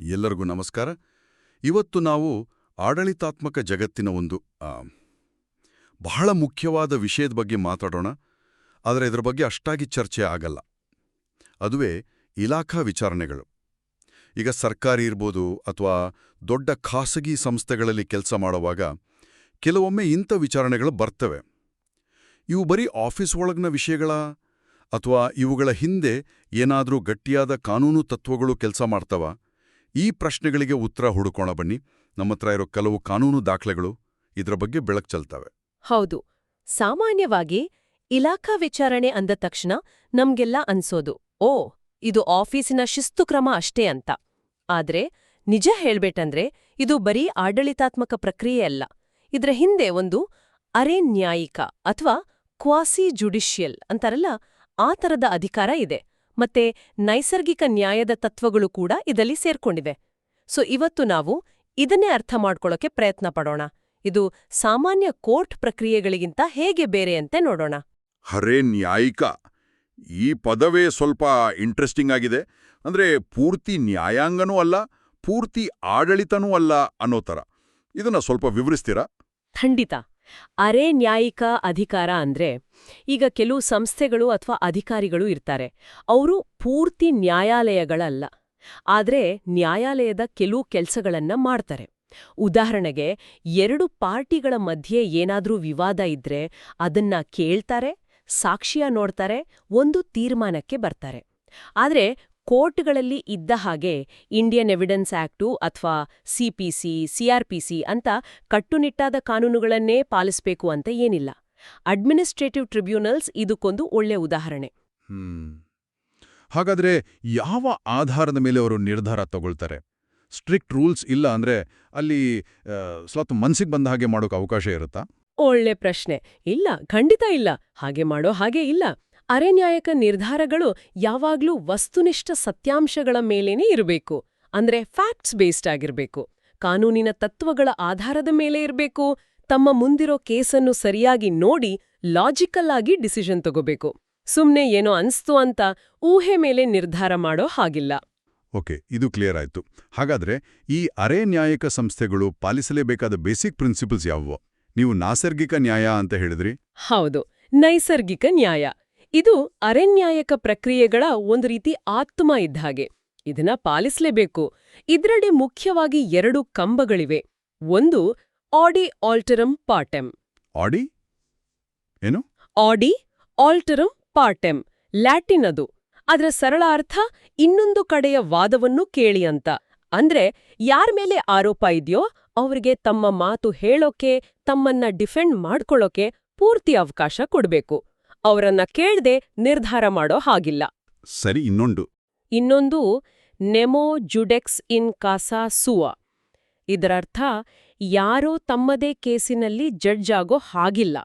ಎಲ್ಲರಿಗೂ ನಮಸ್ಕಾರ. ಇವತ್ತು ನಾವು ಆಡಳಿತಾತ್ಮಕ ಜಗತ್ತಿನ ಒಂದು ಬಹಳ ಮುಖ್ಯವಾದ ವಿಷಯದ ಬಗ್ಗೆ ಮಾತಾಡೋಣ. ಆದರೆ ಇದರ ಬಗ್ಗೆ ಅಷ್ಟಾಗಿ ಚರ್ಚೆ ಆಗಲ್ಲ. ಅದುವೇ ಇಲಾಖಾ ವಿಚಾರಣೆಗಳು. ಈಗ ಸರ್ಕಾರಿ ಇರ್ಬೋದು ಅಥವಾ ದೊಡ್ಡ ಖಾಸಗಿ ಸಂಸ್ಥೆಗಳಲ್ಲಿ ಕೆಲಸ ಮಾಡುವಾಗ ಕೆಲವೊಮ್ಮೆ ಇಂಥ ವಿಚಾರಣೆಗಳು ಬರ್ತವೆ. ಇವು ಬರೀ ಆಫೀಸ್ ಒಳಗಿನ ವಿಷಯಗಳ? ಅಥವಾ ಇವುಗಳ ಹಿಂದೆ ಏನಾದರೂ ಗಟ್ಟಿಯಾದ ಕಾನೂನು ತತ್ವಗಳು ಕೆಲಸ ಮಾಡ್ತವ? ಈ ಪ್ರಶ್ನೆಗಳಿಗೆ ಉತ್ತರ ಹುಡುಕೋಣ ಬನ್ನಿ. ನಮ್ಮ ಹತ್ರ ಇರೋ ಕೆಲವು ಕಾನೂನು ದಾಖಲೆಗಳು ಇದರ ಬಗ್ಗೆ ಬೆಳಕು ಚೆಲ್ತವೆ. ಹೌದು. ಸಾಮಾನ್ಯವಾಗಿ ಇಲಾಖಾ ವಿಚಾರಣೆ ಅಂದ ತಕ್ಷಣ ನಮ್ಗೆಲ್ಲ ಅನ್ಸೋದು, ಓ, ಇದು ಆಫೀಸಿನ ಶಿಸ್ತು ಕ್ರಮ ಅಷ್ಟೇ ಅಂತ. ಆದ್ರೆ ನಿಜ ಹೇಳ್ಬೇಕಂದ್ರೆ ಇದು ಬರೀ ಆಡಳಿತಾತ್ಮಕ ಪ್ರಕ್ರಿಯೆ ಅಲ್ಲ. ಇದ್ರ ಹಿಂದೆ ಒಂದು ಅರೆ ನ್ಯಾಯಿಕ ಅಥವಾ ಕ್ವಾಸಿ ಜುಡಿಷಿಯಲ್ ಅಂತಾರಲ್ಲ, ಆ ತರದ ಅಧಿಕಾರ ಇದೆ. ಮತ್ತೆ ನೈಸರ್ಗಿಕ ನ್ಯಾಯದ ತತ್ವಗಳು ಕೂಡ ಇದರಲ್ಲಿ ಸೇರ್ಕೊಂಡಿವೆ. ಸೊ ಇವತ್ತು ನಾವು ಇದನ್ನೇ ಅರ್ಥ ಮಾಡ್ಕೊಳ್ಳೋಕೆ ಪ್ರಯತ್ನ ಪಡೋಣ. ಇದು ಸಾಮಾನ್ಯ ಕೋರ್ಟ್ ಪ್ರಕ್ರಿಯೆಗಳಿಗಿಂತ ಹೇಗೆ ಬೇರೆ ಅಂತೆ ನೋಡೋಣ. ಹರೇ ನ್ಯಾಯಿಕ! ಈ ಪದವೇ ಸ್ವಲ್ಪ ಇಂಟ್ರೆಸ್ಟಿಂಗ್ ಆಗಿದೆ. ಅಂದ್ರೆ ಪೂರ್ತಿ ನ್ಯಾಯಾಂಗನೂ ಅಲ್ಲ ಪೂರ್ತಿ ಆಡಳಿತನೂ ಅಲ್ಲ ಅನ್ನೋ ಥರ. ಇದನ್ನ ಸ್ವಲ್ಪ ವಿವರಿಸ್ತೀರಾ? ಖಂಡಿತ. ಅರೆ ನ್ಯಾಯಿಕ ಅಧಿಕಾರ ಅಂದ್ರೆ ಈಗ ಕೆಲವು ಸಂಸ್ಥೆಗಳು ಅಥವಾ ಅಧಿಕಾರಿಗಳು ಇರ್ತಾರೆ. ಅವರು ಪೂರ್ತಿ ನ್ಯಾಯಾಲಯಗಳಲ್ಲ. ಆದರೆ ನ್ಯಾಯಾಲಯದ ಕೆಲವು ಕೆಲ್ಸಗಳನ್ನ ಮಾಡ್ತಾರೆ. ಉದಾಹರಣೆಗೆ ಎರಡು ಪಾರ್ಟಿಗಳ ಮಧ್ಯೆ ಏನಾದರೂ ವಿವಾದ ಇದ್ರೆ ಅದನ್ನ ಕೇಳ್ತಾರೆ, ಸಾಕ್ಷಿಯ ನೋಡ್ತಾರೆ, ಒಂದು ತೀರ್ಮಾನಕ್ಕೆ ಬರ್ತಾರೆ. ಆದ್ರೆ ಕೋರ್ಟ್ಗಳಲ್ಲಿ ಇದ್ದ ಹಾಗೆ ಇಂಡಿಯನ್ ಎವಿಡೆನ್ಸ್ ಆಕ್ಟು ಅಥವಾ ಸಿಪಿಸಿ ಸಿಆರ್ಪಿಸಿ ಅಂತ ಕಟ್ಟುನಿಟ್ಟಾದ ಕಾನೂನುಗಳನ್ನೇ ಪಾಲಿಸಬೇಕು ಅಂತ ಏನಿಲ್ಲ. ಅಡ್ಮಿನಿಸ್ಟ್ರೇಟಿವ್ ಟ್ರಿಬ್ಯುನಲ್ಸ್ ಇದಕ್ಕೊಂದು ಒಳ್ಳೆ ಉದಾಹರಣೆ. ಹ್ಮ್. ಹಾಗಾದ್ರೆ ಯಾವ ಆಧಾರದ ಮೇಲೆ ಅವರು ನಿರ್ಧಾರ ತಗೊಳ್ತಾರೆ? ಸ್ಟ್ರಿಕ್ಟ್ ರೂಲ್ಸ್ ಇಲ್ಲ ಅಂದ್ರೆ ಅಲ್ಲಿ ಸ್ವಲ್ಪ ಮನ್ಸಿಗೆ ಬಂದ ಹಾಗೆ ಮಾಡೋಕೆ ಅವಕಾಶ ಇರುತ್ತಾ? ಒಳ್ಳೆ ಪ್ರಶ್ನೆ. ಇಲ್ಲ ಖಂಡಿತ ಇಲ್ಲ. ಹಾಗೆ ಮಾಡೋ ಹಾಗೆ ಇಲ್ಲ. ಅರೆನ್ಯಾಯಕ ನಿರ್ಧಾರಗಳು ಯಾವಾಗ್ಲೂ ವಸ್ತುನಿಷ್ಠ ಸತ್ಯಾಂಶಗಳ ಮೇಲೇನೇ ಇರಬೇಕು. ಅಂದ್ರೆ ಫ್ಯಾಕ್ಟ್ಸ್ ಬೇಸ್ಡ್ ಆಗಿರ್ಬೇಕು. ಕಾನೂನಿನ ತತ್ವಗಳ ಆಧಾರದ ಮೇಲೆ ಇರಬೇಕು. ತಮ್ಮ ಮುಂದಿರೋ ಕೇಸನ್ನು ಸರಿಯಾಗಿ ನೋಡಿ ಲಾಜಿಕಲ್ ಆಗಿ ಡಿಸಿಷನ್ ತಗೋಬೇಕು. ಸುಮ್ನೆ ಏನೋ ಅನ್ಸ್ತು ಅಂತ ಊಹೆ ಮೇಲೆ ನಿರ್ಧಾರ ಮಾಡೋ ಹಾಗಿಲ್ಲ. ಓಕೆ ಇದು ಕ್ಲಿಯರ್ ಆಯ್ತು. ಹಾಗಾದ್ರೆ ಈ ಅರೆ ನ್ಯಾಯಿಕ ಸಂಸ್ಥೆಗಳು ಪಾಲಿಸಲೇಬೇಕಾದ ಬೇಸಿಕ್ ಪ್ರಿನ್ಸಿಪಲ್ಸ್ ಯಾವುವು? ನೀವು ನಾಸರ್ಗಿಕ ನ್ಯಾಯ ಅಂತ ಹೇಳಿದ್ರಿ? ಹೌದು ನೈಸರ್ಗಿಕ ನ್ಯಾಯ. ಇದು ಅರೆನ್ಯಾಯಕ ಪ್ರಕ್ರಿಯೆಗಳ ಒಂದು ರೀತಿ ಆತ್ಮ ಇದ್ದ ಹಾಗೆ. ಇದನ್ನ ಪಾಲಿಸಲೇಬೇಕು. ಇದರಡಿ ಮುಖ್ಯವಾಗಿ ಎರಡು ಕಂಬಗಳಿವೆ. ಒಂದು ಆಡಿ ಆಲ್ಟರಂ ಪಾಟೆಂ. ಆಡಿ? ಏನು? ಆಡಿ ಆಲ್ಟರಂ ಪಾಟೆಂ. ಲ್ಯಾಟಿನ್ ಅದು. ಅದರ ಸರಳ ಅರ್ಥ ಇನ್ನೊಂದು ಕಡೆಯ ವಾದವನ್ನು ಕೇಳಿ ಅಂತ. ಅಂದ್ರೆ ಯಾರ ಮೇಲೆ ಆರೋಪ ಇದೆಯೋ ಅವ್ರಿಗೆ ತಮ್ಮ ಮಾತು ಹೇಳೋಕೆ ತಮ್ಮನ್ನ ಡಿಫೆಂಡ್ ಮಾಡ್ಕೊಳ್ಳೋಕೆ ಪೂರ್ತಿ ಅವಕಾಶ ಕೊಡ್ಬೇಕು. ಅವರನ್ನ ಕೇಳದೆ ನಿರ್ಧಾರ ಮಾಡೋ ಹಾಗಿಲ್ಲ. ಸರಿ ಇನ್ನೊಂದು. ಇನ್ನೊಂದು ನೆಮೋ ಜುಡೆಕ್ಸ್ ಇನ್ ಕಾಸಾ ಸುವ. ಇದರರ್ಥ ಯಾರೋ ತಮ್ಮದೇ ಕೇಸಿನಲ್ಲಿ ಜಡ್ಜ್ ಆಗೋ ಹಾಗಿಲ್ಲ.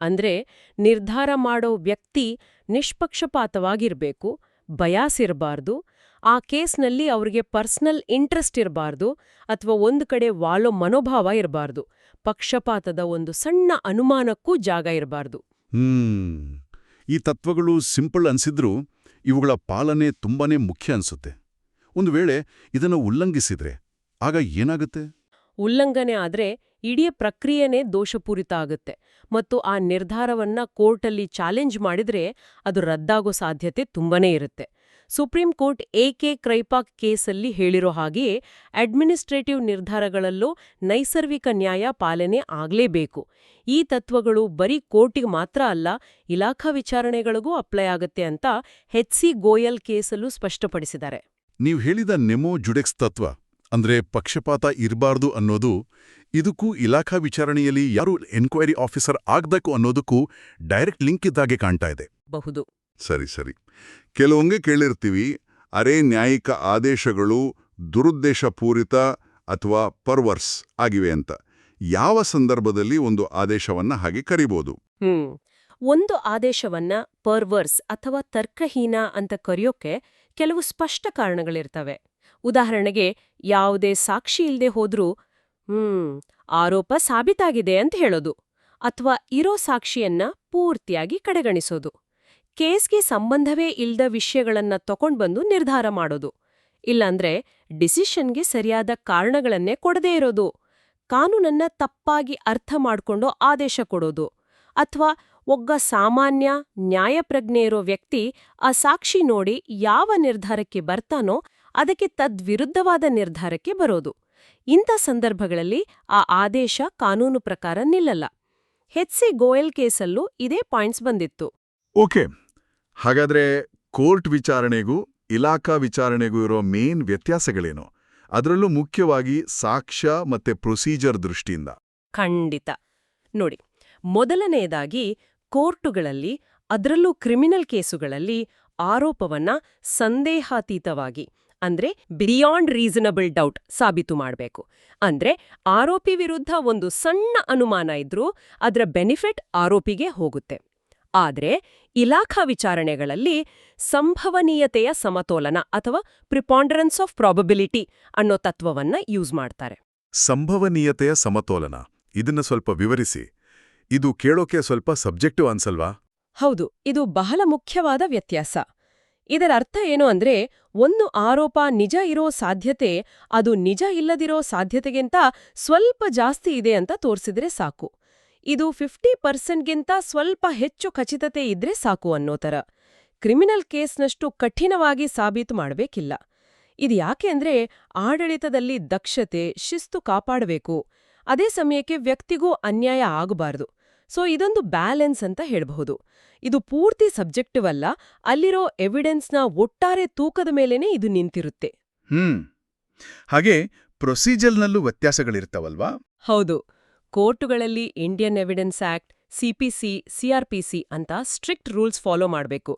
ಅಂದ್ರೆ ನಿರ್ಧಾರ ಮಾಡೋ ವ್ಯಕ್ತಿ ನಿಷ್ಪಕ್ಷಪಾತವಾಗಿರ್ಬೇಕು ಬಯಾಸಿರಬಾರ್ದು ಆ ಕೇಸ್ನಲ್ಲಿ ಅವ್ರಿಗೆ ಪರ್ಸನಲ್ ಇಂಟ್ರೆಸ್ಟ್ ಇರಬಾರ್ದು ಅಥವಾ ಒಂದು ಕಡೆ ವಾಲೋ ಮನೋಭಾವ ಇರಬಾರ್ದು ಪಕ್ಷಪಾತದ ಒಂದು ಸಣ್ಣ ಅನುಮಾನಕ್ಕೂ ಜಾಗ ಇರಬಾರ್ದು. ಹ್ಮ್. ಈ ತತ್ವಗಳು ಸಿಂಪಲ್ ಅನ್ಸಿದ್ರೂ ಇವುಗಳ ಪಾಲನೆ ತುಂಬಾನೇ ಮುಖ್ಯ ಅನ್ಸುತ್ತೆ. ಒಂದು ವೇಳೆ ಇದನ್ನು ಉಲ್ಲಂಘಿಸಿದ್ರೆ ಆಗ ಏನಾಗುತ್ತೆ? ಉಲ್ಲಂಘನೆ ಆದ್ರೆ ಇಡೀ ಪ್ರಕ್ರಿಯೆನೇ ದೋಷಪೂರಿತ ಆಗುತ್ತೆ ಮತ್ತು ಆ ನಿರ್ಧಾರವನ್ನ ಕೋರ್ಟಲ್ಲಿ ಚಾಲೆಂಜ್ ಮಾಡಿದ್ರೆ ಅದು ರದ್ದಾಗೋ ಸಾಧ್ಯತೆ ತುಂಬಾನೇ ಇರುತ್ತೆ. ಸುಪ್ರೀಂ ಕೋರ್ಟ್ ಎಕೆ ಕ್ರೈಪಾಕ್ ಕೇಸಲ್ಲಿ ಹೇಳಿರೋ ಹಾಗೆಯೇ ಅಡ್ಮಿನಿಸ್ಟ್ರೇಟಿವ್ ನಿರ್ಧಾರಗಳಲ್ಲೂ ನೈಸರ್ಗಿಕ ನ್ಯಾಯ ಪಾಲನೆ ಆಗ್ಲೇಬೇಕು. ಈ ತತ್ವಗಳು ಬರೀ ಕೋರ್ಟಿಗೆ ಮಾತ್ರ ಅಲ್ಲ ಇಲಾಖಾ ವಿಚಾರಣೆಗಳಿಗೂ ಅಪ್ಲೈ ಆಗತ್ತೆ ಅಂತ ಹೆಚ್ ಸಿ ಗೋಯಲ್ ಕೇಸಲ್ಲೂ ಸ್ಪಷ್ಟಪಡಿಸಿದ್ದಾರೆ. ನೀವು ಹೇಳಿದ ನೆಮೋ ಜುಡೆಕ್ಸ್ ತತ್ವ ಅಂದ್ರೆ ಪಕ್ಷಪಾತ ಇರಬಾರ್ದು ಅನ್ನೋದು ಇದಕ್ಕೂ ಇಲಾಖಾ ವಿಚಾರಣೆಯಲ್ಲಿ ಯಾರು ಎನ್ಕ್ವೈರಿ ಆಫೀಸರ್ ಆಗ್ಬೇಕು ಅನ್ನೋದಕ್ಕೂ ಡೈರೆಕ್ಟ್ ಲಿಂಕ್ ಇದ್ದಾಗೆ ಕಾಣ್ತಾ ಇದೆ. ಬಹುದು. ಸರಿ ಸರಿ. ಕೆಲವೊಂಗೆ ಕೇಳಿರ್ತೀವಿ, ಅರೆ ನ್ಯಾಯಿಕ ಆದೇಶಗಳು ದುರುದ್ದೇಶಪೂರಿತ ಅಥವಾ ಪರ್ವರ್ಸ್ ಆಗಿವೆ ಅಂತ. ಯಾವ ಸಂದರ್ಭದಲ್ಲಿ ಒಂದು ಆದೇಶವನ್ನ ಹಾಗೆ ಕರಿಬೋದು? ಒಂದು ಆದೇಶವನ್ನ ಪರ್ವರ್ಸ್ ಅಥವಾ ತರ್ಕಹೀನ ಅಂತ ಕರೆಯೋಕೆ ಕೆಲವು ಸ್ಪಷ್ಟ ಕಾರಣಗಳಿರ್ತವೆ. ಉದಾಹರಣೆಗೆ, ಯಾವುದೇ ಸಾಕ್ಷಿ ಇಲ್ಲದೆ ಹೋದ್ರೂ, ಹ್ಮ್, ಆರೋಪ ಸಾಬೀತಾಗಿದೆ ಅಂತ ಹೇಳೋದು ಅಥವಾ ಇರೋ ಸಾಕ್ಷಿಯನ್ನ ಪೂರ್ತಿಯಾಗಿ ಕಡೆಗಣಿಸೋದು. ಕೇಸ್ಗೆ ಸಂಬಂಧವೇ ಇಲ್ದ ವಿಷಯಗಳನ್ನ ತಕೊಂಡ್ಬಂದು ನಿರ್ಧಾರ ಮಾಡೋದು. ಇಲ್ಲಾಂದ್ರೆ ಡಿಸಿಷನ್ಗೆ ಸರಿಯಾದ ಕಾರಣಗಳನ್ನೇ ಕೊಡದೇ ಇರೋದು. ಕಾನೂನನ್ನ ತಪ್ಪಾಗಿ ಅರ್ಥ ಮಾಡ್ಕೊಂಡು ಆದೇಶ ಕೊಡೋದು. ಅಥವಾ ಒಗ್ಗ ಸಾಮಾನ್ಯ ನ್ಯಾಯಪ್ರಜ್ಞೆ ಇರೋ ವ್ಯಕ್ತಿ ಆ ಸಾಕ್ಷಿ ನೋಡಿ ಯಾವ ನಿರ್ಧಾರಕ್ಕೆ ಬರ್ತಾನೋ ಅದಕ್ಕೆ ತದ್ವಿರುದ್ಧವಾದ ನಿರ್ಧಾರಕ್ಕೆ ಬರೋದು. ಇಂಥ ಸಂದರ್ಭಗಳಲ್ಲಿ ಆ ಆದೇಶ ಕಾನೂನು ಪ್ರಕಾರ ನಿಲ್ಲಲ್ಲ. ಹೆಚ್ಸಿ ಗೋಯಲ್ ಕೇಸಲ್ಲೂ ಇದೇ ಪಾಯಿಂಟ್ಸ್ ಬಂದಿತ್ತು. ಓಕೆ. ಹಾಗಾದ್ರೆ ಕೋರ್ಟ್ ವಿಚಾರಣೆಗೂ, ಇಲಾಖಾ ವಿಚಾರಣೆಗೂ ಇರೋ ಮೇನ್ ವ್ಯತ್ಯಾಸಗಳೇನು? ಅದರಲ್ಲೂ ಮುಖ್ಯವಾಗಿ ಸಾಕ್ಷ್ಯ ಮತ್ತೆ ಪ್ರೊಸೀಜರ್ ದೃಷ್ಟಿಯಿಂದ. ಖಂಡಿತ. ನೋಡಿ, ಮೊದಲನೆಯದಾಗಿ ಕೋರ್ಟುಗಳಲ್ಲಿ, ಅದರಲ್ಲೂ ಕ್ರಿಮಿನಲ್ ಕೇಸುಗಳಲ್ಲಿ ಆರೋಪವನ್ನ ಸಂದೇಹಾತೀತವಾಗಿ, ಅಂದ್ರೆ ಬಿಯಾಂಡ್ ರೀಸನಬಲ್ ಡೌಟ್ ಸಾಬೀತು ಮಾಡಬೇಕು. ಅಂದ್ರೆ ಆರೋಪಿ ವಿರುದ್ಧ ಒಂದು ಸಣ್ಣ ಅನುಮಾನ ಇದ್ರೂ, ಅದರ ಬೆನಿಫಿಟ್ ಆರೋಪಿಗೆ ಹೋಗುತ್ತೆ. ಆದ್ರೆ ಇಲಾಖಾ ವಿಚಾರಣೆಗಳಲ್ಲಿ ಸಂಭವನೀಯತೆಯ ಸಮತೋಲನ ಅಥವಾ ಪ್ರಿಪಾಂಡರೆನ್ಸ್ ಆಫ್ ಪ್ರಾಬಬಿಲಿಟಿ ಅನ್ನೋ ತತ್ವವನ್ನ ಯೂಸ್ ಮಾಡ್ತಾರೆ. ಸಂಭವನೀಯತೆಯ ಸಮತೋಲನ. ಇದನ್ನ ಸ್ವಲ್ಪ ವಿವರಿಸಿ. ಇದು ಕೇಳೋಕೆ ಸ್ವಲ್ಪ ಸಬ್ಜೆಕ್ಟಿವ್ ಅನ್ಸಲ್ವಾ? ಹೌದು ಇದು ಬಹಳ ಮುಖ್ಯವಾದ ವ್ಯತ್ಯಾಸ. ಇದರ ಅರ್ಥ ಏನು ಅಂದ್ರೆ ಒಂದು ಆರೋಪ ನಿಜ ಇರೋ ಸಾಧ್ಯತೆ ಅದು ನಿಜ ಇಲ್ಲದಿರೋ ಸಾಧ್ಯತೆಗಿಂತ ಸ್ವಲ್ಪ ಜಾಸ್ತಿ ಇದೆ ಅಂತ ತೋರಿಸಿದ್ರೆ ಸಾಕು. ಇದು ಫಿಫ್ಟಿ ಪರ್ಸೆಂಟ್ಗಿಂತ ಸ್ವಲ್ಪ ಹೆಚ್ಚು ಖಚಿತತೆ ಇದ್ರೆ ಸಾಕು ಅನ್ನೋ ಥರ. ಕ್ರಿಮಿನಲ್ ಕೇಸ್ನಷ್ಟು ಕಠಿಣವಾಗಿ ಸಾಬೀತು ಮಾಡಬೇಕಿಲ್ಲ. ಇದು ಯಾಕೆಂದ್ರೆ ಆಡಳಿತದಲ್ಲಿ ದಕ್ಷತೆ ಶಿಸ್ತು ಕಾಪಾಡಬೇಕು. ಅದೇ ಸಮಯಕ್ಕೆ ವ್ಯಕ್ತಿಗೂ ಅನ್ಯಾಯ ಆಗಬಾರ್ದು. ಸೊ ಇದೊಂದು ಬ್ಯಾಲೆನ್ಸ್ ಅಂತ ಹೇಳಬಹುದು. ಇದು ಪೂರ್ತಿ ಸಬ್ಜೆಕ್ಟಿವ್ ಅಲ್ಲ ಅಲ್ಲಿರೋ ಎವಿಡೆನ್ಸ್ನ ಒಟ್ಟಾರೆ ತೂಕದ ಮೇಲೇನೆ ಇದು ನಿಂತಿರುತ್ತೆ. ಹ್ಮ್. ಹಾಗೆ ಪ್ರೊಸೀಜರ್ನಲ್ಲೂ ವ್ಯತ್ಯಾಸಗಳಿರ್ತಾವಲ್ವಾ? ಹೌದು. ಕೋರ್ಟುಗಳಲ್ಲಿ Indian evidence act CPC CrPC ಅಂತ ಸ್ಟ್ರಿಕ್ಟ್ ರೂಲ್ಸ್ ಫಾಲೋ ಮಾಡಬೇಕು.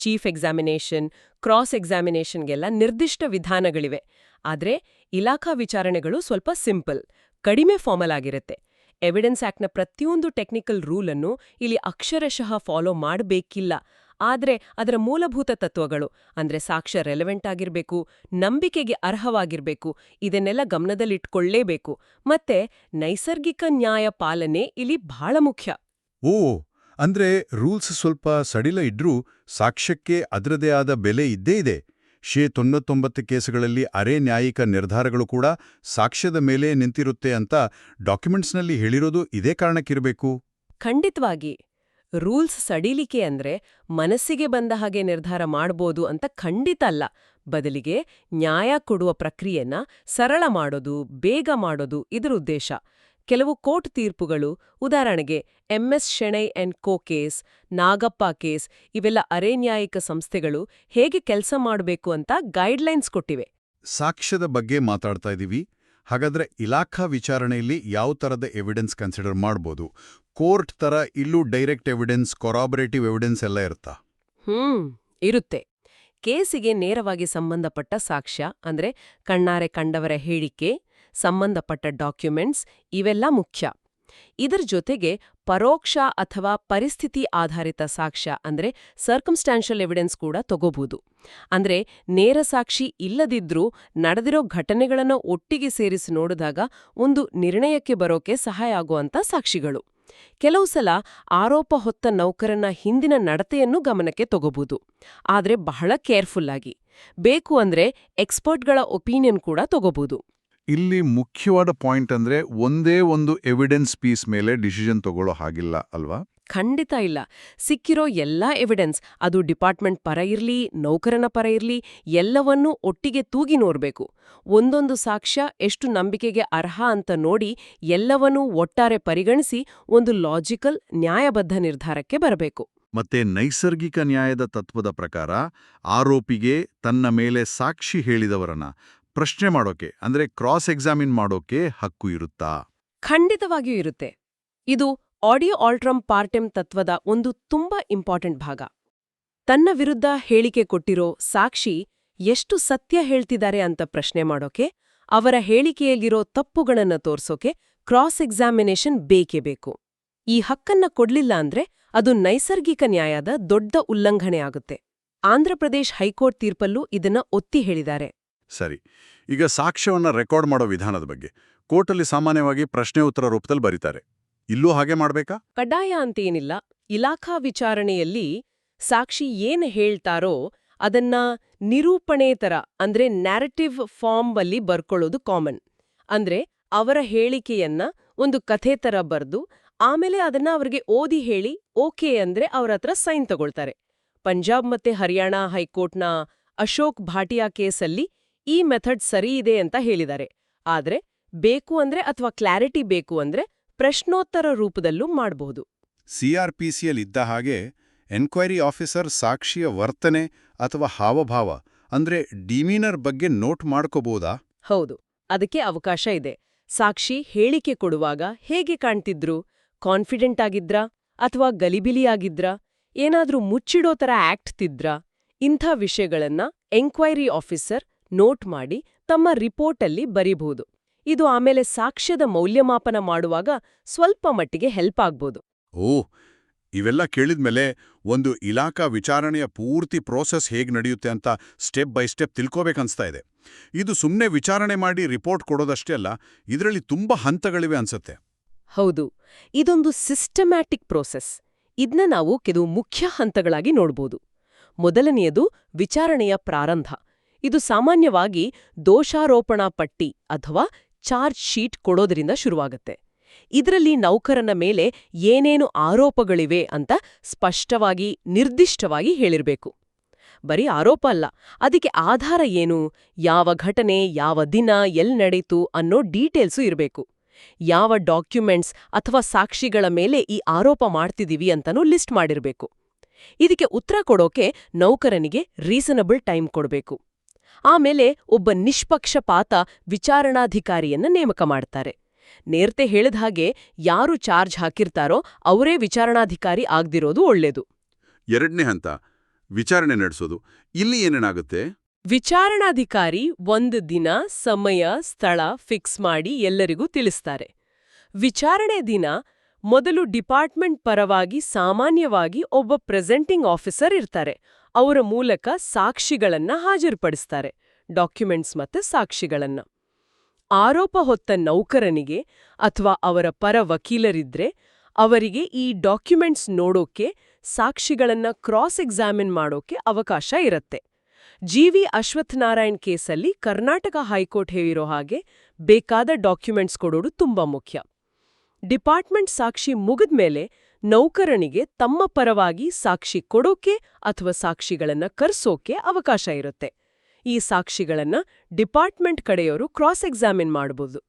ಚೀಫ್ ಎಕ್ಸಾಮಿನೇಷನ್, ಕ್ರಾಸ್ ಎಕ್ಸಾಮಿನೇಷನ್ಗೆಲ್ಲ ನಿರ್ದಿಷ್ಟ ವಿಧಾನಗಳಿವೆ. ಆದರೆ ಇಲಾಖಾ ವಿಚಾರಣೆಗಳು ಸ್ವಲ್ಪ ಸಿಂಪಲ್, ಕಡಿಮೆ ಫಾರ್ಮಲ್ ಆಗಿರುತ್ತೆ. ಎವಿಡೆನ್ಸ್ ಆಕ್ಟ್ನ ಪ್ರತಿಯೊಂದು ಟೆಕ್ನಿಕಲ್ ರೂಲನ್ನು ಇಲ್ಲಿ ಅಕ್ಷರಶಃ ಫಾಲೋ ಮಾಡಬೇಕಿಲ್ಲ. ಆದ್ರೆ ಅದರ ಮೂಲಭೂತ ತತ್ವಗಳು ಅಂದ್ರೆ ಸಾಕ್ಷ್ಯ ರೆಲೆವೆಂಟ್ ಆಗಿರಬೇಕು ನಂಬಿಕೆಗೆ ಅರ್ಹವಾಗಿರಬೇಕು ಇದನ್ನೆಲ್ಲ ಗಮನದಲ್ಲಿಟ್ಕೊಳ್ಳೇಬೇಕು. ಮತ್ತೆ ನೈಸರ್ಗಿಕ ನ್ಯಾಯ ಪಾಲನೆ ಇಲ್ಲಿ ಬಹಳ ಮುಖ್ಯ. ಓ ಅಂದ್ರೆ ರೂಲ್ಸ್ ಸ್ವಲ್ಪ ಸಡಿಲ ಇದ್ರೂ ಸಾಕ್ಷ್ಯಕ್ಕೆ ಅದರದೇ ಆದ ಬೆಲೆ ಇದ್ದೇ ಇದೆ. ಶೇ ತೊಂಬತ್ತೊಂಬತ್ತು ಕೇಸುಗಳಲ್ಲಿ ಅರೆ ನ್ಯಾಯಿಕ ನಿರ್ಧಾರಗಳು ಕೂಡ ಸಾಕ್ಷ್ಯದ ಮೇಲೆ ನಿಂತಿರುತ್ತೆ ಅಂತ ಡಾಕ್ಯುಮೆಂಟ್ಸ್ನಲ್ಲಿ ಹೇಳಿರೋದು ಇದೇ ಕಾರಣಕ್ಕಿರಬೇಕು. ಖಂಡಿತವಾಗಿ. ರೂಲ್ಸ್ ಸಡಿಲಿಕೆ ಅಂದ್ರೆ ಮನಸ್ಸಿಗೆ ಬಂದ ಹಾಗೆ ನಿರ್ಧಾರ ಮಾಡ್ಬೋದು ಅಂತ ಖಂಡಿತ ಅಲ್ಲ. ಬದಲಿಗೆ ನ್ಯಾಯ ಕೊಡುವ ಪ್ರಕ್ರಿಯೆನ ಸರಳ ಮಾಡೋದು, ಬೇಗ ಮಾಡೋದು ಇದರ ಉದ್ದೇಶ. ಕೆಲವು ಕೋರ್ಟ್ ತೀರ್ಪುಗಳು, ಉದಾಹರಣೆಗೆ M S Shenoy and co case, Nagappa case, ಇವೆಲ್ಲ ಅರೆ ನ್ಯಾಯಿಕ ಸಂಸ್ಥೆಗಳು ಹೇಗೆ ಕೆಲಸ ಮಾಡಬೇಕು ಅಂತ ಗೈಡ್ಲೈನ್ಸ್ ಕೊಟ್ಟಿವೆ. ಸಾಕ್ಷ್ಯದ ಬಗ್ಗೆ ಮಾತಾಡ್ತಾ ಇದ್ದೀವಿ ಹಾಗಾದ್ರೆ ಇಲಾಖಾ ವಿಚಾರಣೆಯಲ್ಲಿ ಯಾವ ಥರದ ಎವಿಡೆನ್ಸ್ ಕನ್ಸಿಡರ್ ಮಾಡ್ಬೋದು? ಕೋರ್ಟ್ ತರ ಇಲ್ಲೂ ಡೈರೆಕ್ಟ್ ಎವಿಡೆನ್ಸ್, ಕೊರಾಬರೇಟಿವ್ ಎವಿಡೆನ್ಸ್ ಎಲ್ಲ ಇರುತ್ತಾ? ಹ್ಮ್, ಇರುತ್ತೆ. ಕೇಸಿಗೆ ನೇರವಾಗಿ ಸಂಬಂಧಪಟ್ಟ ಸಾಕ್ಷ್ಯ, ಅಂದ್ರೆ ಕಣ್ಣಾರೆ ಕಂಡವರ ಹೇಳಿಕೆ, ಸಂಬಂಧಪಟ್ಟ ಡಾಕ್ಯುಮೆಂಟ್ಸ್, ಇವೆಲ್ಲ ಮುಖ್ಯ. ಇದರ ಜೊತೆಗೆ ಪರೋಕ್ಷ ಅಥವಾ ಪರಿಸ್ಥಿತಿ ಆಧಾರಿತ ಸಾಕ್ಷ್ಯ, ಅಂದ್ರೆ ಸರ್ಕಮ್ಸ್ಟ್ಯಾನ್ಷಿಯಲ್ ಎವಿಡೆನ್ಸ್ ಕೂಡ ತಗೋಬಹುದು ಅಂದ್ರೆ ನೇರ ಸಾಕ್ಷಿ ಇಲ್ಲದಿದ್ರೂ ನಡೆದಿರೋ ಘಟನೆಗಳನ್ನು ಒಟ್ಟಿಗೆ ಸೇರಿಸಿ ನೋಡಿದಾಗ ಒಂದು ನಿರ್ಣಯಕ್ಕೆ ಬರೋಕೆ ಸಹಾಯ ಆಗುವಂಥ ಸಾಕ್ಷಿಗಳು. ಕೆಲವು ಸಲ ಆರೋಪ ಹೊತ್ತ ನೌಕರನ ಹಿಂದಿನ ನಡತೆಯನ್ನು ಗಮನಕ್ಕೆ ತಗೋಬಹುದು ಆದರೆ ಬಹಳ ಕೇರ್ಫುಲ್ ಆಗಿ. ಬೇಕು ಅಂದ್ರೆ ಎಕ್ಸ್ಪರ್ಟ್ಗಳ ಒಪಿನಿಯನ್ ಕೂಡ ತಗೋಬಹುದು ಇಲ್ಲಿ ಮುಖ್ಯವಾದ ಪಾಯಿಂಟ್ ಅಂದ್ರೆ ಒಂದೇ ಒಂದು ಎವಿಡೆನ್ಸ್ ಪೀಸ್ ಮೇಲೆ ಡಿಸಿಷನ್ ತಗೊಳ್ಳೋ ಹಾಗಿಲ್ಲ ಅಲ್ವಾ? ಖಂಡಿತ ಇಲ್ಲ. ಸಿಕ್ಕಿರೋ ಎಲ್ಲಾ ಎವಿಡೆನ್ಸ್ ಅದು ಡಿಪಾರ್ಟ್ಮೆಂಟ್ ಪರ ಇರ್ಲಿ ನೌಕರನ ಪರ ಇರ್ಲಿ ಎಲ್ಲವನ್ನೂ ಒಟ್ಟಿಗೆ ತೂಗಿ ನೋಡಬೇಕು. ಒಂದೊಂದು ಸಾಕ್ಷ್ಯ ಎಷ್ಟು ನಂಬಿಕೆಗೆ ಅರ್ಹ ಅಂತ ನೋಡಿ ಎಲ್ಲವನ್ನೂ ಒಟ್ಟಾರೆ ಪರಿಗಣಿಸಿ ಒಂದು ಲಾಜಿಕಲ್ ನ್ಯಾಯಬದ್ಧ ನಿರ್ಧಾರಕ್ಕೆ ಬರಬೇಕು. ಮತ್ತೆ ನೈಸರ್ಗಿಕ ನ್ಯಾಯದ ತತ್ವದ ಪ್ರಕಾರ ಆರೋಪಿಗೆ ತನ್ನ ಮೇಲೆ ಸಾಕ್ಷಿ ಹೇಳಿದವರನ್ನ ಪ್ರಶ್ನೆ ಮಾಡೋಕೆ ಅಂದ್ರೆ ಕ್ರಾಸ್ ಎಕ್ಸಾಮಿನ್ ಮಾಡೋಕೆ ಹಕ್ಕು ಇರುತ್ತಾ? ಖಂಡಿತವಾಗಿಯೂ ಇರುತ್ತೆ. ಇದು ಆಡಿಯೋ ಆಲ್ಟ್ರಮ್ ಪಾರ್ಟೆಮ್ ತತ್ವದ ಒಂದು ತುಂಬಾ ಇಂಪಾರ್ಟೆಂಟ್ ಭಾಗ. ತನ್ನ ವಿರುದ್ಧ ಹೇಳಿಕೆ ಕೊಟ್ಟಿರೋ ಸಾಕ್ಷಿ ಎಷ್ಟು ಸತ್ಯ ಹೇಳ್ತಿದ್ದಾರೆ ಅಂತ ಪ್ರಶ್ನೆ ಮಾಡೋಕೆ, ಅವರ ಹೇಳಿಕೆಯಲ್ಲಿರೋ ತಪ್ಪುಗಳನ್ನ ತೋರ್ಸೋಕೆ ಕ್ರಾಸ್ ಎಕ್ಸಾಮಿನೇಷನ್ ಬೇಕೇ ಬೇಕು. ಈ ಹಕ್ಕನ್ನ ಕೊಡ್ಲಿಲ್ಲ ಅಂದ್ರೆ ಅದು ನೈಸರ್ಗಿಕ ನ್ಯಾಯದ ದೊಡ್ಡ ಉಲ್ಲಂಘನೆ ಆಗುತ್ತೆ. ಆಂಧ್ರಪ್ರದೇಶ್ ಹೈಕೋರ್ಟ್ ತೀರ್ಪಲ್ಲೂ ಇದನ್ನ ಒತ್ತಿ ಹೇಳಿದ್ದಾರೆ. ಸರಿ, ಈಗ ಸಾಕ್ಷ್ಯವನ್ನ ರೆಕಾರ್ಡ್ ಮಾಡೋ ವಿಧಾನದ ಬಗ್ಗೆ. ಕೋರ್ಟಲ್ಲಿ ಸಾಮಾನ್ಯವಾಗಿ ಪ್ರಶ್ನೆ ಉತ್ತರ ರೂಪದಲ್ಲಿ ಬರೀತಾರೆ. ಇಲ್ಲೂ ಹಾಗೆ ಮಾಡಬೇಕಾ? ಕಡ್ಡಾಯ ಅಂತೇನಿಲ್ಲ. ಇಲಾಖಾ ವಿಚಾರಣೆಯಲ್ಲಿ ಸಾಕ್ಷಿ ಏನ್ ಹೇಳ್ತಾರೋ ಅದನ್ನ ನಿರೂಪಣೆ ತರ, ಅಂದ್ರೆ ನ್ಯಾರೇಟಿವ್ ಫಾರ್ಮ್ ಅಲ್ಲಿ ಬರ್ಕೊಳ್ಳೋದು ಕಾಮನ್ ಅಂದ್ರೆ ಅವರ ಹೇಳಿಕೆಯನ್ನ ಒಂದು ಕಥೆ ತರ ಬರ್ದು, ಆಮೇಲೆ ಅದನ್ನ ಅವರಿಗೆ ಓದಿ ಹೇಳಿ ಓಕೆ ಅಂದ್ರೆ ಅವ್ರ ಹತ್ರ ಸೈನ್ ತಗೊಳ್ತಾರೆ. ಪಂಜಾಬ್ ಮತ್ತೆ ಹರಿಯಾಣ ಹೈಕೋರ್ಟ್ನ ಅಶೋಕ್ ಭಾಟಿಯಾ ಕೇಸಲ್ಲಿ ಈ ಮೆಥಡ್ ಸರಿ ಇದೆ ಅಂತ ಹೇಳಿದ್ದಾರೆ. ಆದ್ರೆ ಬೇಕು ಅಂದ್ರೆ ಅಥವಾ ಕ್ಲಾರಿಟಿ ಬೇಕು ಅಂದ್ರೆ ಪ್ರಶ್ನೋತ್ತರ ರೂಪದಲ್ಲೂ ಮಾಡಬಹುದು. ಸಿಆರ್ಪಿಸಿಯಲ್ಲಿ ಇದ್ದ ಹಾಗೆ ಎನ್ಕ್ವೈರಿ ಆಫೀಸರ್ ಸಾಕ್ಷಿಯ ವರ್ತನೆ ಅಥವಾ ಹಾವಭಾವ ಅಂದ್ರೆ ಡಿಮೀನರ್ ಬಗ್ಗೆ ನೋಟ್ ಮಾಡ್ಕೋಬಹುದಾ ಹೌದು ಅದಕ್ಕೆ ಅವಕಾಶ ಇದೆ. ಸಾಕ್ಷಿ ಹೇಳಿಕೆ ಕೊಡುವಾಗ ಹೇಗೆ ಕಾಣ್ತಿದ್ರು? ಕಾನ್ಫಿಡೆಂಟ್ ಆಗಿದ್ರಾ? ಅಥವಾ ಗಲಿಬಿಲಿಯಾಗಿದ್ರಾ ಏನಾದ್ರೂ ಮುಚ್ಚಿಡೋ ತರ ಆಕ್ಟ್ ತಿದ್ರ? ಇಂಥ ವಿಷಯಗಳನ್ನ ಎಂಕ್ವೈರಿ ಆಫೀಸರ್ ನೋಟ್ ಮಾಡಿ ತಮ್ಮ ರಿಪೋರ್ಟಲ್ಲಿ ಬರೀಬಹುದು. ಇದು ಆಮೇಲೆ ಸಾಕ್ಷ್ಯದ ಮೌಲ್ಯಮಾಪನ ಮಾಡುವಾಗ ಸ್ವಲ್ಪ ಮಟ್ಟಿಗೆ ಹೆಲ್ಪ್ ಆಗ್ಬೋದು. ಓ ಇವೆಲ್ಲ ಕೇಳಿದ್ಮೇಲೆ ಒಂದು ಇಲಾಖಾ ವಿಚಾರಣೆಯ ಪೂರ್ತಿ ಪ್ರೋಸೆಸ್ ಹೇಗೆ ನಡೆಯುತ್ತೆ ಅಂತ ಸ್ಟೆಪ್ ಬೈ ಸ್ಟೆಪ್ ತಿಳ್ಕೋಬೇಕನ್ಸ್ತಾ ಇದೆ. ಇದು ಸುಮ್ಮನೆ ವಿಚಾರಣೆ ಮಾಡಿ ರಿಪೋರ್ಟ್ ಕೊಡೋದಷ್ಟೇ ಅಲ್ಲ ಇದರಲ್ಲಿ ತುಂಬ ಹಂತಗಳಿವೆ ಅನ್ಸತ್ತೆ. ಹೌದು ಇದೊಂದು ಸಿಸ್ಟಮ್ಯಾಟಿಕ್ ಪ್ರೋಸೆಸ್. ಇದನ್ನ ನಾವು ಕೆಲವು ಮುಖ್ಯ ಹಂತಗಳಾಗಿ ನೋಡ್ಬೋದು. ಮೊದಲನೆಯದು ವಿಚಾರಣೆಯ ಪ್ರಾರಂಭ. ಇದು ಸಾಮಾನ್ಯವಾಗಿ ದೋಷಾರೋಪಣಾ ಪಟ್ಟಿ ಅಥವಾ ಚಾರ್ಜ್ ಶೀಟ್ ಕೊಡೋದ್ರಿಂದ ಶುರುವಾಗುತ್ತೆ. ಇದರಲ್ಲಿ ನೌಕರನ ಮೇಲೆ ಏನೇನು ಆರೋಪಗಳಿವೆ ಅಂತ ಸ್ಪಷ್ಟವಾಗಿ, ನಿರ್ದಿಷ್ಟವಾಗಿ ಹೇಳಿರಬೇಕು. ಬರೀ ಆರೋಪ ಅಲ್ಲ, ಅದಕ್ಕೆ ಆಧಾರ ಏನು, ಯಾವ ಘಟನೆ, ಯಾವ ದಿನ ಎಲ್ಲಿ ನಡೀತು ಅನ್ನೋ ಡೀಟೇಲ್ಸು ಇರಬೇಕು. ಯಾವ ಡಾಕ್ಯುಮೆಂಟ್ಸ್ ಅಥವಾ ಸಾಕ್ಷಿಗಳ ಮೇಲೆ ಈ ಆರೋಪ ಮಾಡ್ತಿದ್ದೀವಿ ಅಂತನೂ ಲಿಸ್ಟ್ ಮಾಡಿರಬೇಕು. ಇದಕ್ಕೆ ಉತ್ತರ ಕೊಡೋಕೆ ನೌಕರನಿಗೆ ರೀಸನಬಲ್ ಟೈಮ್ ಕೊಡಬೇಕು. ಆಮೇಲೆ ಒಬ್ಬ ನಿಷ್ಪಕ್ಷಪಾತ ವಿಚಾರಣಾಧಿಕಾರಿಯನ್ನ ನೇಮಕ ಮಾಡ್ತಾರೆ. ನೇರ್ತೆ ಹೇಳಿದ ಹಾಗೆ ಯಾರು ಚಾರ್ಜ್ ಹಾಕಿರ್ತಾರೋ ಅವರೇ ವಿಚಾರಣಾಧಿಕಾರಿ ಆಗ್ದಿರೋದು ಒಳ್ಳೇದು. ಎರಡನೇ ಹಂತ ವಿಚಾರಣೆ ನಡೆಸೋದು. ಇಲ್ಲಿ ಏನೇನಾಗುತ್ತೆ? ವಿಚಾರಣಾಧಿಕಾರಿ ಒಂದು ದಿನ ಸಮಯ ಸ್ಥಳ ಫಿಕ್ಸ್ ಮಾಡಿ ಎಲ್ಲರಿಗೂ ತಿಳಿಸ್ತಾರೆ. ವಿಚಾರಣೆ ದಿನ ಮೊದಲು ಡಿಪಾರ್ಟ್ಮೆಂಟ್ ಪರವಾಗಿ ಸಾಮಾನ್ಯವಾಗಿ ಒಬ್ಬ ಪ್ರೆಸೆಂಟಿಂಗ್ ಆಫೀಸರ್ ಇರ್ತಾರೆ. ಅವರ ಮೂಲಕ ಸಾಕ್ಷಿಗಳನ್ನ ಹಾಜರುಪಡಿಸ್ತಾರೆ ಡಾಕ್ಯುಮೆಂಟ್ಸ್ ಮತ್ತು ಸಾಕ್ಷಿಗಳನ್ನ. ಆರೋಪ ಹೊತ್ತ ನೌಕರನಿಗೆ ಅಥವಾ ಅವರ ಪರ ವಕೀಲರಿದ್ರೆ ಅವರಿಗೆ ಈ ಡಾಕ್ಯುಮೆಂಟ್ಸ್ ನೋಡೋಕೆ, ಸಾಕ್ಷಿಗಳನ್ನ ಕ್ರಾಸ್ ಎಕ್ಸಾಮಿನ್ ಮಾಡೋಕೆ ಅವಕಾಶ ಇರುತ್ತೆ. ಜಿವಿ ಅಶ್ವತ್ಥನಾರಾಯಣ್ ಕೇಸಲ್ಲಿ ಕರ್ನಾಟಕ ಹೈಕೋರ್ಟ್ ಹೇಳಿರೋ ಹಾಗೆ ಬೇಕಾದ ಡಾಕ್ಯುಮೆಂಟ್ಸ್ ಕೊಡೋದು ತುಂಬಾ ಮುಖ್ಯ. ಡಿಪಾರ್ಟ್ಮೆಂಟ್ ಸಾಕ್ಷಿ ಮುಗಿದ್ಮೇಲೆ ನೌಕರನಿಗೆ ತಮ್ಮ ಪರವಾಗಿ ಸಾಕ್ಷಿ ಕೊಡೋಕೆ ಅಥವಾ ಸಾಕ್ಷಿಗಳನ್ನ ಕರ್ಸೋಕೆ ಅವಕಾಶ ಇರುತ್ತೆ. ಈ ಸಾಕ್ಷಿಗಳನ್ನ ಡಿಪಾರ್ಟ್ಮೆಂಟ್ ಕಡೆಯವರು ಕ್ರಾಸ್ ಎಕ್ಸಾಮಿನ್ ಮಾಡಬಹುದು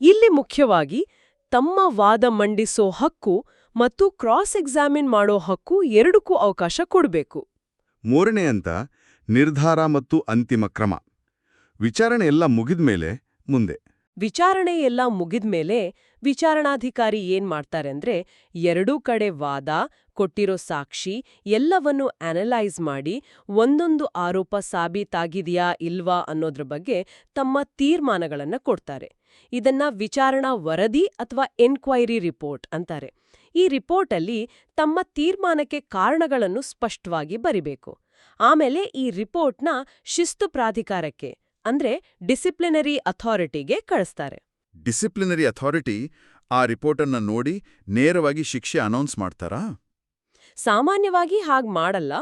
ಇಲ್ಲಿ ಮುಖ್ಯವಾಗಿ ತಮ್ಮ ವಾದ ಮಂಡಿಸೋ ಹಕ್ಕು ಮತ್ತು ಕ್ರಾಸ್ ಎಕ್ಸಾಮಿನ್ ಮಾಡೋ ಹಕ್ಕು ಎರಡಕ್ಕೂ ಅವಕಾಶ ಕೊಡಬೇಕು. ಮೂರನೇ ಅಂತ ನಿರ್ಧಾರ ಮತ್ತು ಅಂತಿಮ ಕ್ರಮ. ವಿಚಾರಣೆ ಎಲ್ಲ ಮುಗಿದ್ಮೇಲೆ ಮುಂದೆ. ವಿಚಾರಣೆ ಎಲ್ಲ ಮುಗಿದ್ಮೇಲೆ ವಿಚಾರಣಾಧಿಕಾರಿ ಏನ್ ಮಾಡ್ತಾರೆ ಅಂದ್ರೆ ಎರಡೂ ಕಡೆ ವಾದ, ಕೊಟ್ಟಿರೋ ಸಾಕ್ಷಿ ಎಲ್ಲವನ್ನೂ ಅನಲೈಸ್ ಮಾಡಿ ಒಂದೊಂದು ಆರೋಪ ಸಾಬೀತಾಗಿದೆಯಾ ಇಲ್ವಾ ಅನ್ನೋದ್ರ ಬಗ್ಗೆ ತಮ್ಮ ತೀರ್ಮಾನಗಳನ್ನ ಕೊಡ್ತಾರೆ. ಇದನ್ನ ವಿಚಾರಣಾ ವರದಿ ಅಥವಾ ಎನ್ಕ್ವೈರಿ ರಿಪೋರ್ಟ್ ಅಂತಾರೆ. ಈ ರಿಪೋರ್ಟಲ್ಲಿ ತಮ್ಮ ತೀರ್ಮಾನಕ್ಕೆ ಕಾರಣಗಳನ್ನು ಸ್ಪಷ್ಟವಾಗಿ ಬರಿಬೇಕು. ಆಮೇಲೆ ಈ ರಿಪೋರ್ಟ್ನ ಶಿಸ್ತು ಪ್ರಾಧಿಕಾರಕ್ಕೆ ಅಂದ್ರೆ ಡಿಸಿಪ್ಲಿನರಿ ಅಥಾರಿಟಿಗೆ ಕಳಿಸ್ತಾರೆ. ಡಿಸಿಪ್ಲಿನರಿ ಅಥಾರಿಟಿ ಆ ರಿಪೋರ್ಟನ್ನ ನೋಡಿ ನೇರವಾಗಿ ಶಿಕ್ಷೆ ಅನೌನ್ಸ್ ಮಾಡ್ತಾರಾ? ಸಾಮಾನ್ಯವಾಗಿ ಹಾಗೆ ಮಾಡಲ್ಲ.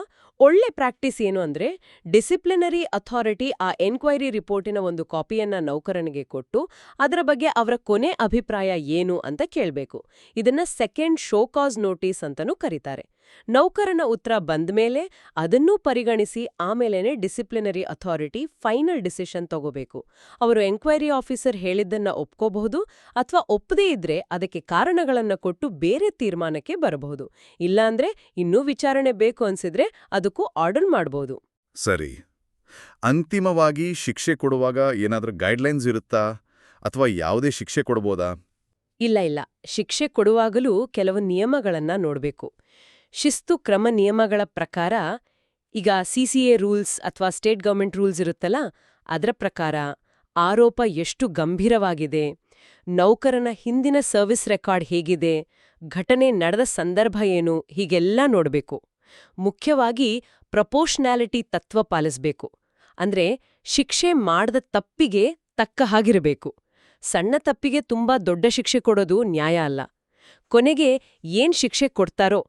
ಒಳ್ಳೆ ಪ್ರಾಕ್ಟೀಸ್ ಏನು ಅಂದ್ರೆ ಡಿಸಿಪ್ಲಿನರಿ ಅಥಾರಿಟಿ ಆ ಎನ್ಕ್ವೈರಿ ರಿಪೋರ್ಟಿನ ಒಂದು ಕಾಪಿಯನ್ನ ನೌಕರನಿಗೆ ಕೊಟ್ಟು ಅದರ ಬಗ್ಗೆ ಅವರ ಕೊನೆ ಅಭಿಪ್ರಾಯ ಏನು ಅಂತ ಕೇಳಬೇಕು. ಇದನ್ನ ಸೆಕೆಂಡ್ ಶೋಕಾಸ್ ನೋಟಿಸ್ ಅಂತನೂ ಕರೀತಾರೆ. ನೌಕರನ ಉತ್ತರ ಬಂದ್ಮೇಲೆ ಅದನ್ನೂ ಪರಿಗಣಿಸಿ ಆಮೇಲೆನೆ ಡಿಸಿಪ್ಲಿನರಿ ಅಥಾರಿಟಿ ಫೈನಲ್ ಡಿಸಿಷನ್ ತಗೋಬೇಕು. ಅವರು ಎಂಕ್ವೈರಿ ಆಫೀಸರ್ ಹೇಳಿದ್ದನ್ನ ಒಪ್ಕೋಬಹುದು ಅಥವಾ ಒಪ್ಪದೇ ಇದ್ರೆ ಅದಕ್ಕೆ ಕಾರಣಗಳನ್ನು ಕೊಟ್ಟು ಬೇರೆ ತೀರ್ಮಾನಕ್ಕೆ ಬರಬಹುದು. ಇಲ್ಲಾಂದ್ರೆ ಇನ್ನೂ ವಿಚಾರಣೆ ಬೇಕು ಅನ್ಸಿದ್ರೆ ಅದಕ್ಕೂ ಆರ್ಡರ್ ಮಾಡಬಹುದು ಸರಿ. ಅಂತಿಮವಾಗಿ ಶಿಕ್ಷೆ ಕೊಡುವಾಗ ಏನಾದರೂ ಗೈಡ್ಲೈನ್ಸ್ ಇರುತ್ತಾ? ಅಥವಾ ಯಾವುದೇ ಶಿಕ್ಷೆ ಕೊಡ್ಬೋದಾ? ಇಲ್ಲ ಇಲ್ಲ. ಶಿಕ್ಷೆ ಕೊಡುವಾಗಲೂ ಕೆಲವು ನಿಯಮಗಳನ್ನ ನೋಡ್ಬೇಕು. ಶಿಸ್ತು ಕ್ರಮ ನಿಯಮಗಳ ಪ್ರಕಾರ, ಈಗ ಸಿಸಿಎ ರೂಲ್ಸ್ ಅಥವಾ ಸ್ಟೇಟ್ ಗೌರ್ಮೆಂಟ್ ರೂಲ್ಸ್ ಇರುತ್ತಲ್ಲ, ಅದರ ಪ್ರಕಾರ ಆರೋಪ ಎಷ್ಟು ಗಂಭೀರವಾಗಿದೆ, ನೌಕರನ ಹಿಂದಿನ ಸರ್ವಿಸ್ ರೆಕಾರ್ಡ್ ಹೇಗಿದೆ, ಘಟನೆ ನಡೆದ ಸಂದರ್ಭ ಏನು, ಹೀಗೆಲ್ಲ ನೋಡಬೇಕು. ಮುಖ್ಯವಾಗಿ ಪ್ರಪೋರ್ಷನಾಲಿಟಿ ತತ್ವ ಪಾಲಿಸಬೇಕು. ಅಂದ್ರೆ ಶಿಕ್ಷೆ ಮಾಡದ ತಪ್ಪಿಗೆ ತಕ್ಕ ಹಾಗಿರಬೇಕು. ಸಣ್ಣ ತಪ್ಪಿಗೆ ತುಂಬಾ ದೊಡ್ಡ ಶಿಕ್ಷೆ ಕೊಡೋದು ನ್ಯಾಯ ಅಲ್ಲ. ಕೊನೆಗೆ ಏನ್ ಶಿಕ್ಷೆ ಕೊಡ್ತಾರೋ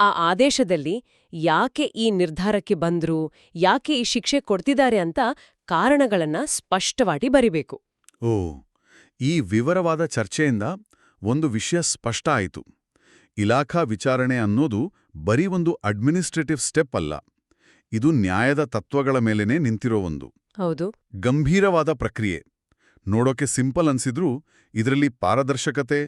ಆ ಆದೇಶದಲ್ಲಿ ಯಾಕೆ ಈ ನಿರ್ಧಾರಕ್ಕೆ ಬಂದ್ರು ಯಾಕೆ ಈ ಶಿಕ್ಷೆ ಕೊಡ್ತಿದ್ದಾರೆ ಅಂತ ಕಾರಣಗಳನ್ನ ಸ್ಪಷ್ಟವಾಗಿ ಬರಿಬೇಕು. ಓ ಈ ವಿವರವಾದ ಚರ್ಚೆಯಿಂದ ಒಂದು ವಿಷಯ ಸ್ಪಷ್ಟ ಆಯಿತು. ಇಲಾಖಾ ವಿಚಾರಣೆ ಅನ್ನೋದು ಬರೀ ಒಂದು ಅಡ್ಮಿನಿಸ್ಟ್ರೇಟಿವ್ ಸ್ಟೆಪ್ ಅಲ್ಲ ಇದು ನ್ಯಾಯದ ತತ್ವಗಳ ಮೇಲೇನೆ ನಿಂತಿರೋ ಒಂದು. ಹೌದು. ಗಂಭೀರವಾದ ಪ್ರಕ್ರಿಯೆ. ನೋಡೋಕೆ ಸಿಂಪಲ್ ಅನ್ಸಿದ್ರೂ ಇದರಲ್ಲಿ ಪಾರದರ್ಶಕತೆ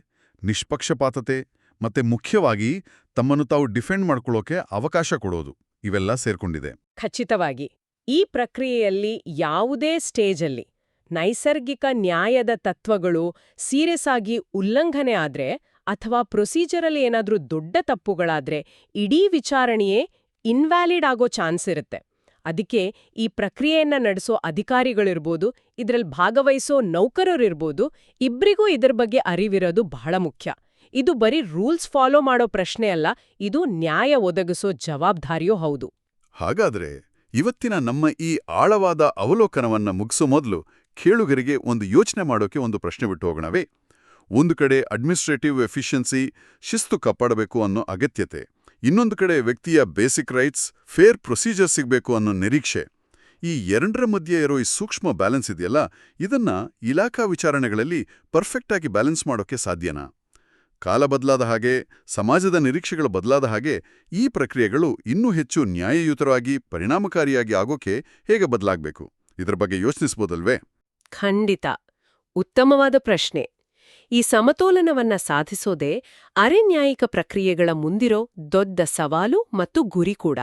ನಿಷ್ಪಕ್ಷಪಾತತೆ ಮತ್ತೆ ಮುಖ್ಯವಾಗಿ ತಮ್ಮನ್ನು ತಾವು ಡಿಫೆಂಡ್ ಮಾಡ್ಕೊಳ್ಳೋಕೆ ಅವಕಾಶ ಕೊಡೋದು. ಇವೆಲ್ಲ ಸೇರ್ಕೊಂಡಿದೆ. ಖಚಿತವಾಗಿ, ಈ ಪ್ರಕ್ರಿಯೆಯಲ್ಲಿ ಯಾವುದೇ ಸ್ಟೇಜಲ್ಲಿ ನೈಸರ್ಗಿಕ ನ್ಯಾಯದ ತತ್ವಗಳು ಸೀರಿಯಸ್ ಆಗಿ ಉಲ್ಲಂಘನೆ ಆದ್ರೆ ಅಥವಾ ಪ್ರೊಸೀಜರಲ್ಲಿ ಏನಾದರೂ ದೊಡ್ಡ ತಪ್ಪುಗಳಾದ್ರೆ ಇಡೀ ವಿಚಾರಣೆಯೇ ಇನ್ವ್ಯಾಲಿಡ್ ಆಗೋ ಚಾನ್ಸ್ ಇರುತ್ತೆ. ಅದಕ್ಕೆ ಈ ಪ್ರಕ್ರಿಯೆಯನ್ನ ನಡೆಸೋ ಅಧಿಕಾರಿಗಳಿರ್ಬೋದು, ಇದರಲ್ಲಿ ಭಾಗವಹಿಸೋ ನೌಕರರಿರ್ಬೋದು, ಇಬ್ರಿಗೂ ಇದರ ಬಗ್ಗೆ ಅರಿವಿರೋದು ಬಹಳ ಮುಖ್ಯ. ಇದು ಬರೀ ರೂಲ್ಸ್ ಫಾಲೋ ಮಾಡೋ ಪ್ರಶ್ನೆ ಅಲ್ಲ, ಇದು ನ್ಯಾಯ ಒದಗಿಸೋ ಜವಾಬ್ದಾರಿಯೂ ಹೌದು. ಹಾಗಾದ್ರೆ ಇವತ್ತಿನ ನಮ್ಮ ಈ ಆಳವಾದ ಅವಲೋಕನವನ್ನ ಮುಗಿಸೋ ಮೊದಲು ಕೇಳುಗರಿಗೆ ಒಂದು ಯೋಚನೆ ಮಾಡೋಕೆ ಒಂದು ಪ್ರಶ್ನೆ ಬಿಟ್ಟು ಹೋಗೋಣವೇ? ಒಂದು ಕಡೆ ಅಡ್ಮಿನಿಸ್ಟ್ರೇಟಿವ್ ಎಫಿಷಿಯನ್ಸಿ ಶಿಸ್ತು ಕಾಪಾಡಬೇಕು ಅನ್ನೋ ಅಗತ್ಯತೆ, ಇನ್ನೊಂದು ಕಡೆ ವ್ಯಕ್ತಿಯ ಬೇಸಿಕ್ ರೈಟ್ಸ್, ಫೇರ್ ಪ್ರೊಸೀಜರ್ ಸಿಗಬೇಕು ಅನ್ನೋ ನಿರೀಕ್ಷೆ, ಈ ಎರಡರ ಮಧ್ಯೆ ಇರೋ ಈ ಸೂಕ್ಷ್ಮ ಬ್ಯಾಲೆನ್ಸ್ ಇದೆಯಲ್ಲ, ಇದನ್ನ ಇಲಾಖಾ ವಿಚಾರಣೆಗಳಲ್ಲಿ ಪರ್ಫೆಕ್ಟಾಗಿ ಬ್ಯಾಲೆನ್ಸ್ ಮಾಡೋಕೆ ಸಾಧ್ಯನಾ? ಕಾಲ ಬದಲಾದ ಹಾಗೆ, ಸಮಾಜದ ನಿರೀಕ್ಷೆಗಳು ಬದಲಾದ ಹಾಗೆ ಈ ಪ್ರಕ್ರಿಯೆಗಳು ಇನ್ನೂ ಹೆಚ್ಚು ನ್ಯಾಯಯುತವಾಗಿ ಪರಿಣಾಮಕಾರಿಯಾಗಿ ಆಗೋಕೆ ಹೇಗೆ ಬದಲಾಗಬೇಕು? ಇದರ ಬಗ್ಗೆ ಯೋಚಿಸ್ಬೋದಲ್ವೇ ಖಂಡಿತ. ಉತ್ತಮವಾದ ಪ್ರಶ್ನೆ. ಈ ಸಮತೋಲನವನ್ನ ಸಾಧಿಸೋದೇ ಅರೆನ್ಯಾಯಿಕ ಪ್ರಕ್ರಿಯೆಗಳ ಮುಂದಿರೋ ದೊಡ್ಡ ಸವಾಲು ಮತ್ತು ಗುರಿ ಕೂಡ.